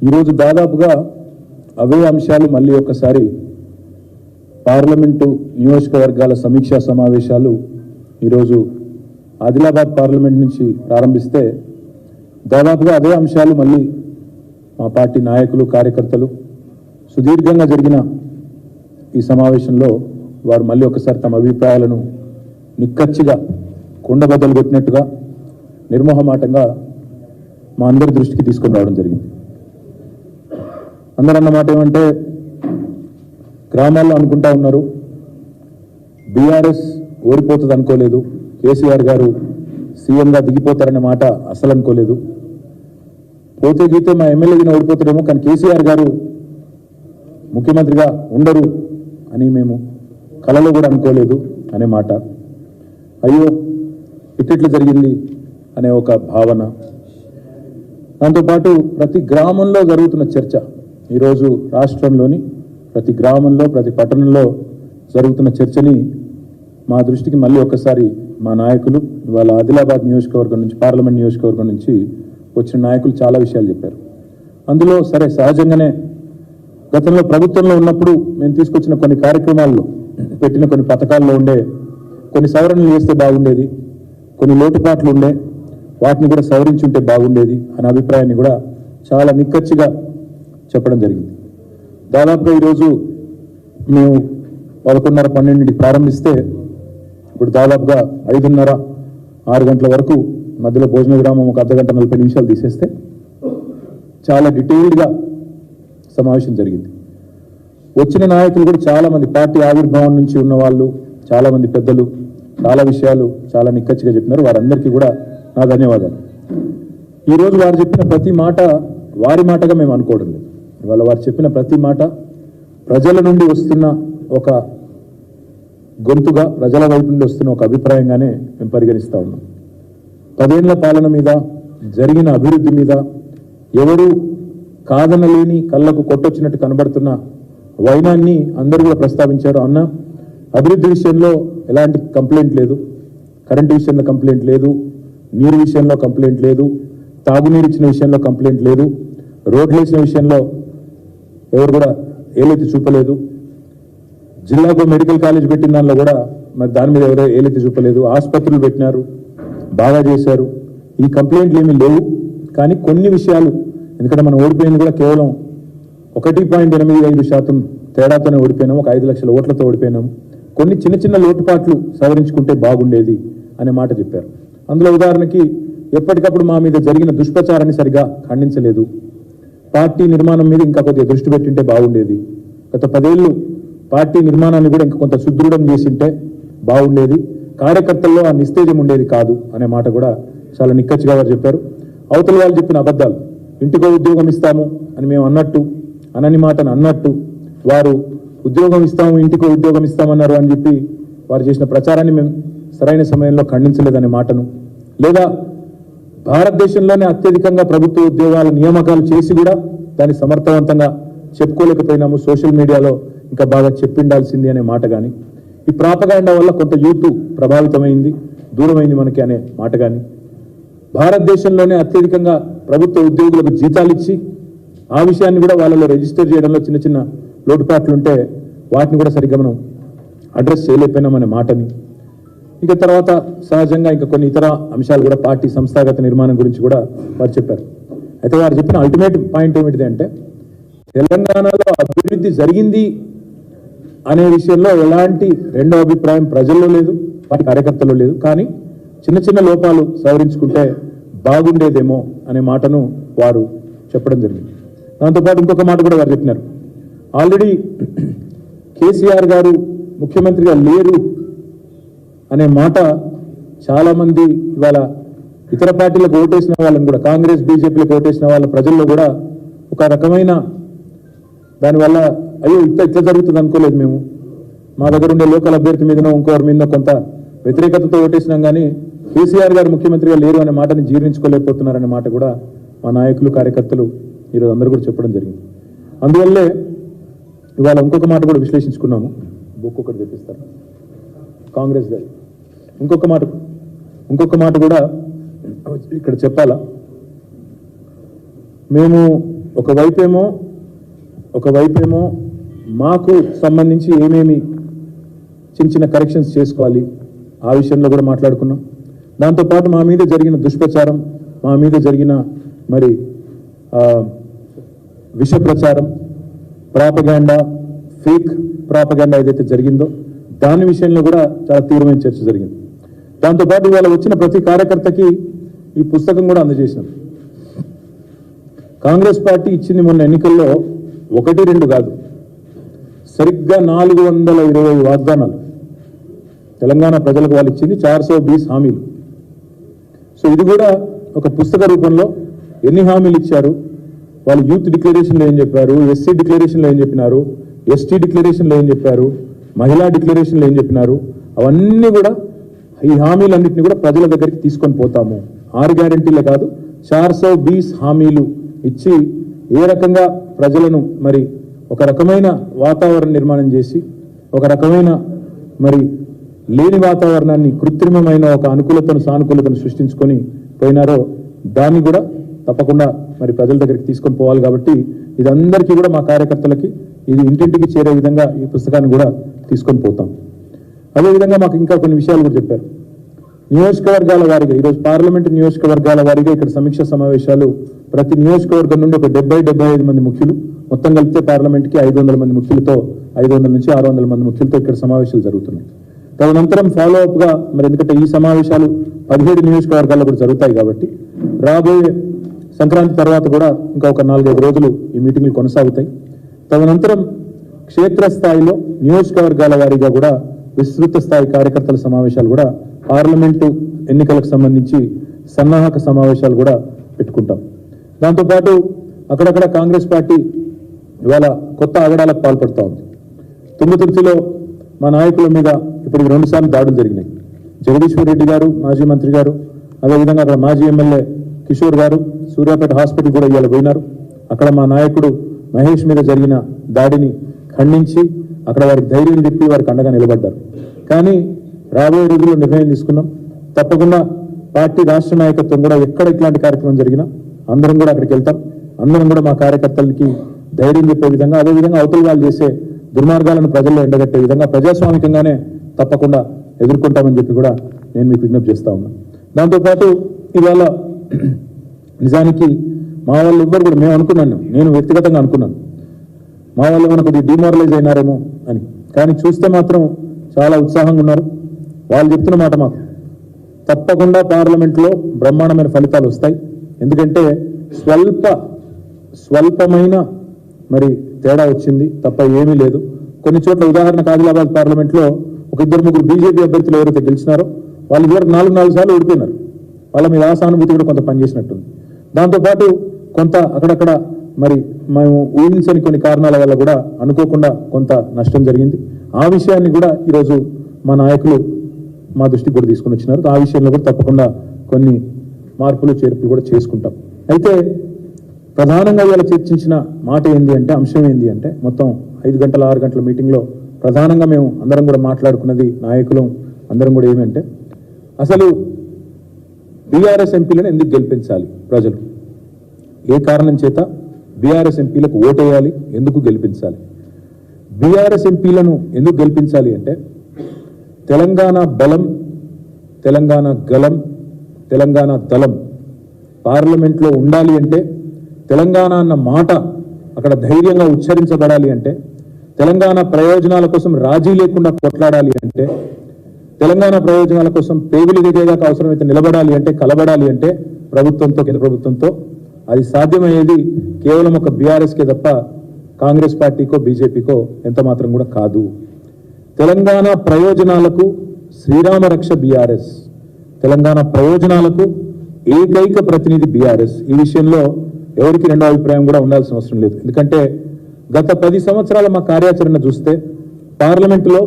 ఈరోజు దాదాపుగా అవే అంశాలు మళ్ళీ ఒకసారి పార్లమెంటు నియోజకవర్గాల సమీక్షా సమావేశాలు ఈరోజు ఆదిలాబాద్ పార్లమెంట్ నుంచి ప్రారంభిస్తే దాదాపుగా అదే అంశాలు మళ్ళీ మా పార్టీ నాయకులు కార్యకర్తలు సుదీర్ఘంగా జరిగిన ఈ సమావేశంలో వారు మళ్ళీ ఒకసారి తమ అభిప్రాయాలను నిక్కచ్చిగా కుండబద్దలు కొట్టినట్టుగా నిర్మోహమాటంగా మా అందరి దృష్టికి తీసుకుని రావడం జరిగింది. అందరూ అన్నమాట ఏమంటే గ్రామాల్లో అనుకుంటా ఉన్నారు. బీఆర్ఎస్ ఓడిపోతుంది అనుకోలేదు. కేసీఆర్ గారు సీఎంగా దిగిపోతారనే మాట అసలు అనుకోలేదు. పోతే గీతే మా ఎమ్మెల్యే ఓడిపోతారేమో కానీ కేసీఆర్ గారు ముఖ్యమంత్రిగా ఉండరు అని మేము కలలో కూడా అనుకోలేదు అనే మాట. అయ్యో ఇట్టిట్లా జరిగింది అనే ఒక భావన. దాంతోపాటు ప్రతి గ్రామంలో జరుగుతున్న చర్చ ఈరోజు రాష్ట్రంలోని ప్రతి గ్రామంలో ప్రతి పట్టణంలో జరుగుతున్న చర్చని మా దృష్టికి మళ్ళీ ఒకసారి మా నాయకులు ఇవాళ ఆదిలాబాద్ నియోజకవర్గం నుంచి పార్లమెంట్ నియోజకవర్గం నుంచి వచ్చిన నాయకులు చాలా విషయాలు చెప్పారు. అందులో సరే సహజంగానే గతంలో ప్రభుత్వంలో ఉన్నప్పుడు మేము తీసుకొచ్చిన కొన్ని కార్యక్రమాల్లో పెట్టిన కొన్ని పథకాల్లో ఉండే కొన్ని సవరణలు చేస్తే బాగుండేది కొన్ని లోటుపాట్లు ఉండే వాటిని కూడా సవరించి ఉంటే బాగుండేది అనే అభిప్రాయాన్ని కూడా చాలా నిక్కచ్చిగా చెప్పడం జరిగింది. దాదాపుగా ఈరోజు మేము పదకొండున్నర పన్నెండింటికి ప్రారంభిస్తే ఇప్పుడు దాదాపుగా ఐదున్నర ఆరు గంటల వరకు మధ్యలో భోజన విరామం ఒక అర్ధగంట నలభై నిమిషాలు తీసేస్తే చాలా డీటెయిల్డ్గా సమావేశం జరిగింది. వచ్చిన నాయకులు కూడా చాలామంది పార్టీ ఆవిర్భావం నుంచి ఉన్న వాళ్ళు చాలామంది పెద్దలు చాలా విషయాలు చాలా నిక్కచ్చిగా చెప్పినారు. వారందరికీ కూడా నా ధన్యవాదాలు. ఈరోజు వారు చెప్పిన ప్రతి మాట వారి మాటగా మేము అనుకోవడం లేదు. ఇవాళ వారు చెప్పిన ప్రతి మాట ప్రజల నుండి వస్తున్న ఒక గొంతుగా ప్రజల వైపు నుండి వస్తున్న ఒక అభిప్రాయంగానే మేము పరిగణిస్తా ఉన్నాం. పదేళ్ళ పాలన మీద జరిగిన అభివృద్ధి మీద ఎవరు కాదనలేని కళ్ళకు కొట్టొచ్చినట్టు కనబడుతున్న వైనాన్ని అందరూ కూడా ప్రస్తావించారు. అన్న అభివృద్ధి విషయంలో ఎలాంటి కంప్లైంట్ లేదు. కరెంటు విషయంలో కంప్లైంట్ లేదు. నీరు విషయంలో కంప్లైంట్ లేదు. తాగునీరు ఇచ్చిన విషయంలో కంప్లైంట్ లేదు. రోడ్లు వేసిన విషయంలో ఎవరు కూడా ఏలెత్తి చూపలేదు. జిల్లాకు మెడికల్ కాలేజ్ పెట్టిన దానిలో కూడా మరి దాని మీద ఎవరో ఏలెత్తి చూపలేదు. ఆసుపత్రులు పెట్టినారు. బాగా చేశారు. ఈ కంప్లైంట్లు ఏమీ లేవు. కానీ కొన్ని విషయాలు ఎందుకంటే మనం ఓడిపోయింది కూడా కేవలం ఒకటి పాయింట్ ఎనిమిది ఐదు శాతం తేడాతోనే ఓడిపోయినాం ఒక ఐదు లక్షల ఓట్లతో ఓడిపోయినాం కొన్ని చిన్న చిన్న లోటుపాట్లు సవరించుకుంటే బాగుండేది అనే మాట చెప్పారు. అందులో ఉదాహరణకి ఎప్పటికప్పుడు మా మీద జరిగిన దుష్ప్రచారాన్ని సరిగా ఖండించలేదు. పార్టీ నిర్మాణం మీద ఇంకా కొద్దిగా దృష్టి పెట్టింటే బాగుండేది. గత పదేళ్ళు పార్టీ నిర్మాణాన్ని కూడా ఇంకా కొంత సుదృఢం చేసింటే బాగుండేది. కార్యకర్తల్లో ఆ నిస్తేజం ఉండేది కాదు అనే మాట కూడా చాలా నిక్కచ్చిగా వారు చెప్పారు. అవతల వాళ్ళు చెప్పిన అబద్ధాలు ఇంటికో ఉద్యోగం ఇస్తాము అని మేము అన్నట్టు అనని మాటను అన్నట్టు వారు ఉద్యోగం ఇస్తాము ఇంటికో ఉద్యోగం ఇస్తామన్నారు అని చెప్పి వారు చేసిన ప్రచారాన్ని మేము సరైన సమయంలో ఖండించలేదనే మాటను. లేదా భారతదేశంలోనే అత్యధికంగా ప్రభుత్వ ఉద్యోగాల నియామకాలు చేసి కూడా దాన్ని సమర్థవంతంగా చెప్పుకోలేకపోయినాము. సోషల్ మీడియాలో ఇంకా బాగా చెప్పిండాల్సింది అనే మాట కానీ ఈ ప్రాపగాండా వల్ల కొంత యూత్ ప్రభావితమైంది దూరమైంది మనకి అనే మాట కానీ భారతదేశంలోనే అత్యధికంగా ప్రభుత్వ ఉద్యోగులకు జీతాలు ఇచ్చి ఆ విషయాన్ని కూడా వాళ్ళలో రిజిస్టర్ చేయడంలో చిన్న చిన్న లోటుపాట్లు ఉంటే వాటిని కూడా సరిగ్గా మనం అడ్రస్ చేయలేకపోయినామనే మాటని ఇక తర్వాత సహజంగా ఇంకా కొన్ని ఇతర అంశాలు కూడా పార్టీ సంస్థాగత నిర్మాణం గురించి కూడా వారు చెప్పారు. అయితే వారు చెప్పిన అల్టిమేట్ పాయింట్ ఏమిటిది అంటే తెలంగాణలో అభివృద్ధి జరిగింది అనే విషయంలో ఎలాంటి రెండో అభిప్రాయం ప్రజల్లో లేదు వాటి కార్యకర్తలు లేదు. కానీ చిన్న చిన్న లోపాలు సవరించుకుంటే బాగుండేదేమో అనే మాటను వారు చెప్పడం జరిగింది. దాంతోపాటు ఇంకొక మాట కూడా వారు చెప్పినారు. ఆల్రెడీ కేసీఆర్ గారు ముఖ్యమంత్రిగా లేరు అనే మాట చాలామంది ఇవాళ ఇతర పార్టీలకు ఓటేసిన వాళ్ళని కూడా కాంగ్రెస్ బీజేపీలకు ఓటేసిన వాళ్ళ ప్రజల్లో కూడా ఒక రకమైన దానివల్ల అయ్యో ఇట్లా ఇట్లా జరుగుతుంది అనుకోలేదు మేము. మా దగ్గర ఉండే లోకల్ అభ్యర్థి మీదనో ఇంకోరి మీద కొంత వ్యతిరేకతతో ఓటేసినాం కానీ కేసీఆర్ గారు ముఖ్యమంత్రిగా లేరు అనే మాటని జీర్ణించుకోలేకపోతున్నారనే మాట కూడా మా నాయకులు కార్యకర్తలు ఈరోజు అందరూ కూడా చెప్పడం జరిగింది. అందువల్లే ఇవాళ ఇంకొక మాట కూడా విశ్లేషించుకున్నాము. బుక్ ఒకటి తెప్పిస్తారు కాంగ్రెస్ గారు. ఇంకొక మాట ఇంకొక మాట కూడా ఇక్కడ చెప్పాలా? మేము ఒకవైపేమో ఒకవైపేమో మాకు సంబంధించి ఏమేమి చిన్న చిన్న కరెక్షన్స్ చేసుకోవాలి ఆ విషయంలో కూడా మాట్లాడుకున్నాం. దాంతోపాటు మా మీద జరిగిన దుష్ప్రచారం మా మీద జరిగిన మరి విష ప్రచారం ప్రాపగాండా ఫేక్ ప్రాపగాండా ఏదైతే జరిగిందో దాని విషయంలో కూడా చాలా తీవ్రమైన చర్చ జరిగింది. దాంతోపాటు ఇవాళ వచ్చిన ప్రతి కార్యకర్తకి ఈ పుస్తకం కూడా అందజేసినాం కాంగ్రెస్ పార్టీ ఇచ్చింది మొన్న ఎన్నికల్లో ఒకటి రెండు కాదు. సరిగ్గా నాలుగు వందల ఇరవై వాగ్దానాలు. తెలంగాణ ప్రజలకు వాళ్ళు ఇచ్చింది చార్సో బీస్ హామీలు. సో ఇది కూడా ఒక పుస్తక రూపంలో ఎన్ని హామీలు ఇచ్చారు? వాళ్ళు యూత్ డిక్లరేషన్లో ఏం చెప్పారు? ఎస్సీ డిక్లరేషన్లో ఏం చెప్పినారు? ఎస్టీ డిక్లరేషన్లో ఏం చెప్పారు? మహిళా డిక్లరేషన్లో ఏం చెప్పినారు? అవన్నీ కూడా ఈ హామీలన్నింటినీ కూడా ప్రజల దగ్గరికి తీసుకొని పోతాము. ఆరు గ్యారంటీలే కాదు చార్ సో బీస్ హామీలు ఇచ్చి ఏ రకంగా ప్రజలను మరి ఒక రకమైన వాతావరణ నిర్మాణం చేసి ఒక రకమైన మరి లేని వాతావరణాన్ని కృత్రిమమైన ఒక అనుకూలతను సానుకూలతను సృష్టించుకొని పోయినారో దాన్ని కూడా తప్పకుండా మరి ప్రజల దగ్గరికి తీసుకొని పోవాలి కాబట్టి ఇది అందరికీ కూడా మా కార్యకర్తలకి ఇది ఇంటింటికి చేరే విధంగా ఈ పుస్తకాన్ని కూడా తీసుకొని పోతాం. అదేవిధంగా మాకు ఇంకా కొన్ని విషయాలు కూడా చెప్పారు. నియోజకవర్గాల వారిగా ఈరోజు పార్లమెంటు నియోజకవర్గాల వారిగా ఇక్కడ సమీక్ష సమావేశాలు ప్రతి నియోజకవర్గం నుండి ఒక డెబ్బై డెబ్బై ఐదు మంది ముఖ్యులు మొత్తం కలిపితే పార్లమెంట్కి ఐదు వందల మంది ముఖ్యులతో ఐదు వందల నుంచి ఆరు వందల మంది ముఖ్యులతో ఇక్కడ సమావేశాలు జరుగుతున్నాయి. తదనంతరం ఫాలో అప్గా మరి ఎందుకంటే ఈ సమావేశాలు పదిహేడు నియోజకవర్గాల్లో కూడా జరుగుతాయి కాబట్టి రాబోయే సంక్రాంతి తర్వాత కూడా ఇంకా ఒక నాలుగైదు రోజులు ఈ మీటింగ్లు కొనసాగుతాయి. తదనంతరం క్షేత్రస్థాయిలో నియోజకవర్గాల వారీగా కూడా విస్తృత స్థాయి కార్యకర్తల సమావేశాలు కూడా పార్లమెంటు ఎన్నికలకు సంబంధించి సన్నాహక సమావేశాలు కూడా పెట్టుకుంటాం. దాంతోపాటు అక్కడక్కడ కాంగ్రెస్ పార్టీ ఇవాళ కొత్త ఆగడాలకు పాల్పడుతూ ఉంది. తుంగతుర్తిలో మా నాయకుల మీద ఇప్పుడు రెండు సార్లు దాడులు జరిగినాయి. జగదీశ్వర్ రెడ్డి గారు మాజీ మంత్రి గారు అదేవిధంగా అక్కడ మాజీ ఎమ్మెల్యే కిషోర్ గారు సూర్యాపేట హాస్పిటల్ కూడా ఇవాళ పోయినారు. అక్కడ మా నాయకుడు మహేష్ మీద జరిగిన దాడిని ఖండించి అక్కడ వారికి ధైర్యం చెప్పి వారికి అండగా నిలబడ్డారు. కానీ రాబోయే రోజుల్లో నిర్ణయం తీసుకున్నాం. తప్పకుండా పార్టీ రాష్ట్ర నాయకత్వం కూడా ఎక్కడ ఇట్లాంటి కార్యక్రమం జరిగినా అందరం కూడా అక్కడికి వెళ్తాం. అందరం కూడా మా కార్యకర్తలకి ధైర్యం చెప్పే విధంగా అదేవిధంగా అవతల వాళ్ళు చేసే దుర్మార్గాలను ప్రజల్లో ఎండగట్టే విధంగా ప్రజాస్వామికంగానే తప్పకుండా ఎదుర్కొంటామని చెప్పి కూడా నేను మీకు విజ్ఞప్తి చేస్తా ఉన్నా. దాంతోపాటు ఇవాళ నిజానికి మా వాళ్ళు ఎవ్వరు కూడా మేము అనుకున్నాను నేను వ్యక్తిగతంగా అనుకున్నాను. మా వాళ్ళు మనకు కొద్దిగా డిమారలైజ్ అయినారేమో అని. కానీ చూస్తే మాత్రం చాలా ఉత్సాహంగా ఉన్నారు. వాళ్ళు చెప్తున్న మాట మాకు. తప్పకుండా పార్లమెంట్లో బ్రహ్మాండమైన ఫలితాలు వస్తాయి. ఎందుకంటే స్వల్ప స్వల్పమైన మరి తేడా వచ్చింది. తప్ప ఏమీ లేదు. కొన్ని చోట్ల ఉదాహరణకు ఆదిలాబాద్ పార్లమెంట్లో ఒక ఇద్దరు ముగ్గురు బీజేపీ అభ్యర్థులు ఎవరైతే గెలిచినారో వాళ్ళు ఇదివరకు నాలుగు నాలుగు సార్లు ఓడిపోయినారు. వాళ్ళ మీద ఆ సానుభూతి కూడా కొంత పనిచేసినట్టుంది. దాంతోపాటు కొంత అక్కడక్కడ మరి మేము ఊహించని కొన్ని కారణాల వల్ల కూడా అనుకోకుండా కొంత నష్టం జరిగింది. ఆ విషయాన్ని కూడా ఈరోజు మా నాయకులు మా దృష్టికి కూడా తీసుకుని వచ్చినారు. ఆ విషయంలో కూడా తప్పకుండా కొన్ని మార్పులు చేర్పులు కూడా చేసుకుంటాం. అయితే ప్రధానంగా ఇవాళ చర్చించిన మాట ఏంది అంటే అంశం ఏంది అంటే మొత్తం ఐదు గంటల ఆరు గంటల మీటింగ్లో ప్రధానంగా మేము అందరం కూడా మాట్లాడుకున్నది నాయకులు అందరం కూడా ఏమంటే అసలు బీఆర్ఎస్ ఎంపీలను ఎందుకు గెలిపించాలి ప్రజలు? ఏ కారణం చేత? బీఆర్ఎస్ ఎంపీలకు ఓటేయాలి ఎందుకు గెలిపించాలి? బీఆర్ఎస్ ఎంపీలను ఎందుకు గెలిపించాలి అంటే తెలంగాణ బలం తెలంగాణ గలం తెలంగాణ దళం పార్లమెంట్లో ఉండాలి అంటే తెలంగాణ అన్న మాట అక్కడ ధైర్యంగా ఉచ్చరించబడాలి అంటే తెలంగాణ ప్రయోజనాల కోసం రాజీ లేకుండా కొట్లాడాలి అంటే తెలంగాణ ప్రయోజనాల కోసం పేగులు దిగేదాకా అవసరమైతే నిలబడాలి అంటే కలబడాలి అంటే ప్రభుత్వంతో కేంద్ర ప్రభుత్వంతో అది సాధ్యమయ్యేది కేవలం ఒక బీఆర్ఎస్కే తప్ప కాంగ్రెస్ పార్టీకో బీజేపీకో ఎంత మాత్రం కూడా కాదు. తెలంగాణ ప్రయోజనాలకు శ్రీరామరక్ష బీఆర్ఎస్ తెలంగాణ ప్రయోజనాలకు ఏకైక ప్రతినిధి బీఆర్ఎస్ ఈ విషయంలో ఎవరికి రెండో అభిప్రాయం కూడా ఉండాల్సిన అవసరం లేదు. ఎందుకంటే గత పది సంవత్సరాల మా కార్యాచరణ చూస్తే పార్లమెంటులో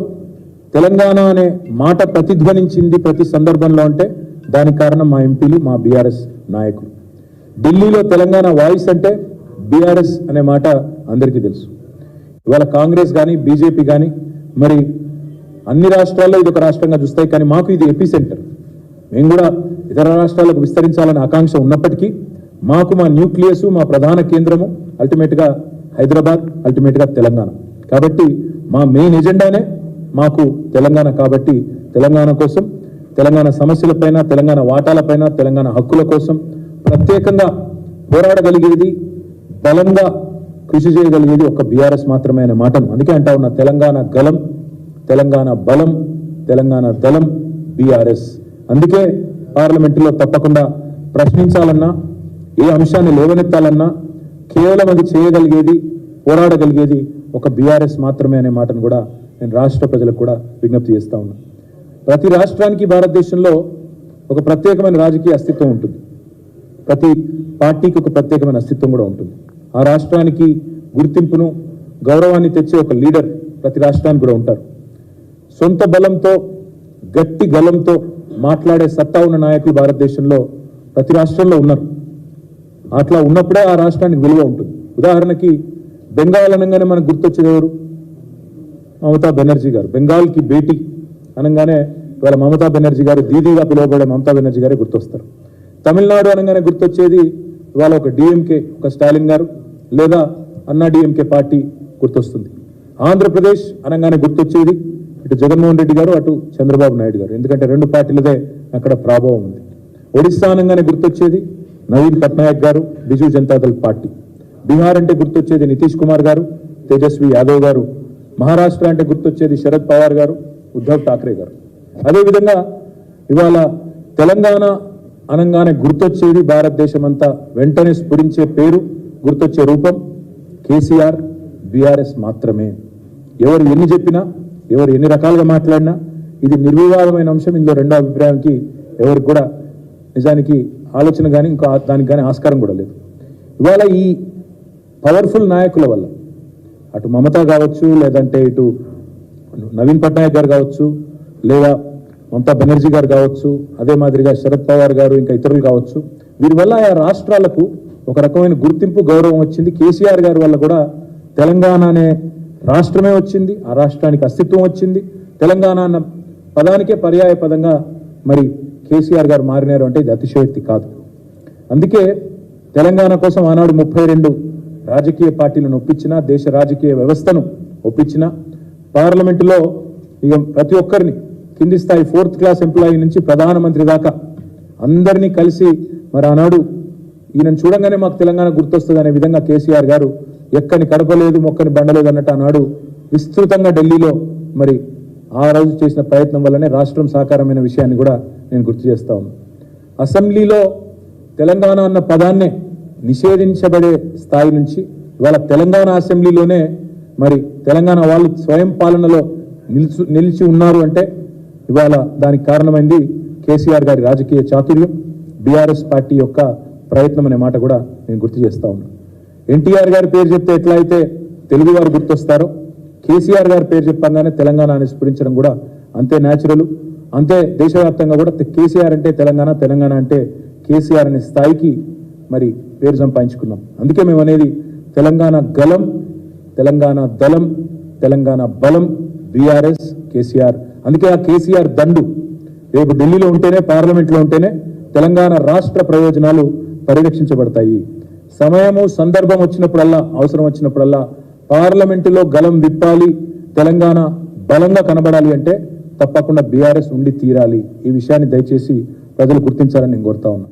తెలంగాణ అనే మాట ప్రతిధ్వనించింది ప్రతి సందర్భంలో అంటే దానికి కారణం మా ఎంపీలు మా బీఆర్ఎస్ నాయకులు. ఢిల్లీలో తెలంగాణ వాయిస్ అంటే బీఆర్ఎస్ అనే మాట అందరికీ తెలుసు. ఇవాళ కాంగ్రెస్ కానీ బీజేపీ కానీ మరి అన్ని రాష్ట్రాల్లో ఇది ఒక రాష్ట్రంగా చూస్తాయి కానీ మాకు ఇది ఎపీ సెంటర్ మేము కూడా ఇతర రాష్ట్రాలకు విస్తరించాలనే ఆకాంక్ష ఉన్నప్పటికీ మాకు మా న్యూక్లియస్ మా ప్రధాన కేంద్రము అల్టిమేట్గా హైదరాబాద్ అల్టిమేట్గా తెలంగాణ. కాబట్టి మా మెయిన్ ఎజెండానే మాకు తెలంగాణ కాబట్టి తెలంగాణ కోసం తెలంగాణ సమస్యలపైన తెలంగాణ వాటాలపైన తెలంగాణ హక్కుల కోసం ప్రత్యేకంగా పోరాడగలిగేది బలంగా కృషి చేయగలిగేది ఒక బీఆర్ఎస్ మాత్రమే అనే మాటను అందుకే అంటా ఉన్న తెలంగాణ గలం తెలంగాణ బలం తెలంగాణ దళం బీఆర్ఎస్. అందుకే పార్లమెంటులో తప్పకుండా ప్రశ్నించాలన్నా ఏ అంశాన్ని లేవనెత్తాలన్నా కేవలం అది చేయగలిగేది పోరాడగలిగేది ఒక బీఆర్ఎస్ మాత్రమే అనే మాటను కూడా నేను రాష్ట్ర ప్రజలకు కూడా విజ్ఞప్తి చేస్తా ఉన్నా. ప్రతి రాష్ట్రానికి భారతదేశంలో ఒక ప్రత్యేకమైన రాజకీయ అస్తిత్వం ఉంటుంది. ప్రతి పార్టీకి ఒక ప్రత్యేకమైన అస్తిత్వం కూడా ఉంటుంది. ఆ రాష్ట్రానికి గుర్తింపును గౌరవాన్ని తెచ్చే ఒక లీడర్ ప్రతి రాష్ట్రానికి కూడా ఉంటారు. సొంత బలంతో గట్టి గలంతో మాట్లాడే సత్తా ఉన్న నాయకులు భారతదేశంలో ప్రతి రాష్ట్రంలో ఉన్నారు. అట్లా ఉన్నప్పుడే ఆ రాష్ట్రానికి విలువ ఉంటుంది. ఉదాహరణకి బెంగాల్ అనగానే మనకు గుర్తొచ్చేది ఎవరు? మమతా బెనర్జీ గారు. బెంగాల్కి భేటీ అనగానే ఇవాళ మమతా బెనర్జీ గారు దీదీగా పిలువబడే మమతా బెనర్జీ గారే గుర్తొస్తారు. తమిళనాడు అనగానే గుర్తొచ్చేది ఇవాళ ఒక డిఎంకే ఒక స్టాలిన్ గారు లేదా అన్నా డిఎంకే పార్టీ గుర్తొస్తుంది. ఆంధ్రప్రదేశ్ అనగానే గుర్తొచ్చేది ఇటు జగన్మోహన్ రెడ్డి గారు అటు చంద్రబాబు నాయుడు గారు. ఎందుకంటే రెండు పార్టీలదే అక్కడ ప్రభావం ఉంది. ఒడిస్సా అనగానే గుర్తొచ్చేది నవీన్ పట్నాయక్ గారు బిజు జనతాదళ్ పార్టీ. బీహార్ అంటే గుర్తొచ్చేది నితీష్ కుమార్ గారు తేజస్వి యాదవ్ గారు. మహారాష్ట్ర అంటే గుర్తొచ్చేది శరద్ పవార్ గారు ఉద్ధవ్ ఠాక్రే గారు. అదేవిధంగా ఇవాళ తెలంగాణ అనగానే గుర్తొచ్చేది భారతదేశం అంతా వెంటనే స్ఫురించే పేరు గుర్తొచ్చే రూపం కేసీఆర్ బీఆర్ఎస్ మాత్రమే. ఎవరు ఎన్ని చెప్పినా ఎవరు ఎన్ని రకాలుగా మాట్లాడినా ఇది నిర్వివాదమైన అంశం. ఇందులో రెండో అభిప్రాయానికి ఎవరికి కూడా నిజానికి ఆలోచన కానీ ఇంకా దానికి కానీ ఆస్కారం కూడా లేదు. ఇవాళ ఈ పవర్ఫుల్ నాయకుల వల్ల అటు మమత కావచ్చు లేదంటే ఇటు నవీన్ పట్నాయక్ గారు కావచ్చు లేదా మమతా బెనర్జీ గారు కావచ్చు అదే మాదిరిగా శరద్ పవార్ గారు ఇంకా ఇతరులు కావచ్చు. వీరి వల్ల ఆయా రాష్ట్రాలకు ఒక రకమైన గుర్తింపు గౌరవం వచ్చింది. కేసీఆర్ గారి వల్ల కూడా తెలంగాణ అనే రాష్ట్రమే వచ్చింది. ఆ రాష్ట్రానికి అస్తిత్వం వచ్చింది. తెలంగాణ అన్న పదానికే పర్యాయ పదంగా మరి కేసీఆర్ గారు మారినారు అంటే ఇది అతిశయోక్తి కాదు. అందుకే తెలంగాణ కోసం ఆనాడు ముప్పై రెండు రాజకీయ పార్టీలను ఒప్పించిన దేశ రాజకీయ వ్యవస్థను ఒప్పించిన పార్లమెంటులో ఇక ప్రతి ఒక్కరిని కింది స్థాయి ఫోర్త్ క్లాస్ ఎంప్లాయీ నుంచి ప్రధానమంత్రి దాకా అందరినీ కలిసి మరి ఆనాడు ఈయనను చూడంగానే మాకు తెలంగాణ గుర్తొస్తుంది అనే విధంగా కేసీఆర్ గారు ఎక్కని కడపలేదు మొక్కని బండలేదు అన్నట్టు ఆనాడు విస్తృతంగా ఢిల్లీలో మరి ఆ రోజు చేసిన ప్రయత్నం వల్లనే రాష్ట్రం సాకారమైన విషయాన్ని కూడా నేను గుర్తు చేస్తా ఉన్నాను అసెంబ్లీలో తెలంగాణ అన్న పదాన్నే నిషేధించబడే స్థాయి నుంచి ఇవాళ తెలంగాణ అసెంబ్లీలోనే మరి తెలంగాణ వాళ్ళు స్వయం పాలనలో నిలిచి నిలిచి ఉన్నారు అంటే ఇవాళ దానికి కారణమైంది కేసీఆర్ గారి రాజకీయ చాతుర్యం బీఆర్ఎస్ పార్టీ యొక్క ప్రయత్నం అనే మాట కూడా నేను గుర్తు చేస్తా ఉన్నాను ఎన్టీఆర్ గారి పేరు చెప్తే ఎట్లా అయితే తెలుగువారు గుర్తొస్తారో కేసీఆర్ గారి పేరు చెప్పగానే తెలంగాణ అని స్ఫురించడం కూడా అంతే న్యాచురల్ అంతే దేశవ్యాప్తంగా కూడా కేసీఆర్ అంటే తెలంగాణ తెలంగాణ అంటే కేసీఆర్ అనే స్థాయికి మరి పేరు సంపాదించుకున్నాం. అందుకే మేము అనేది తెలంగాణ గలం తెలంగాణ దళం తెలంగాణ బలం బీఆర్ఎస్ కేసీఆర్ అందుకే ఆ కేసీఆర్ దండు రేపు ఢిల్లీలో ఉంటేనే పార్లమెంట్లో ఉంటేనే తెలంగాణ రాష్ట్ర ప్రయోజనాలు పరిరక్షించబడతాయి. సమయము సందర్భం వచ్చినప్పుడల్లా అవసరం వచ్చినప్పుడల్లా పార్లమెంటులో గలం విప్పాలి తెలంగాణ బలంగా కనబడాలి అంటే తప్పకుండా బీఆర్ఎస్ ఉండి తీరాలి. ఈ విషయాన్ని దయచేసి ప్రజలు గుర్తించాలని నేను కోరుతా ఉన్నా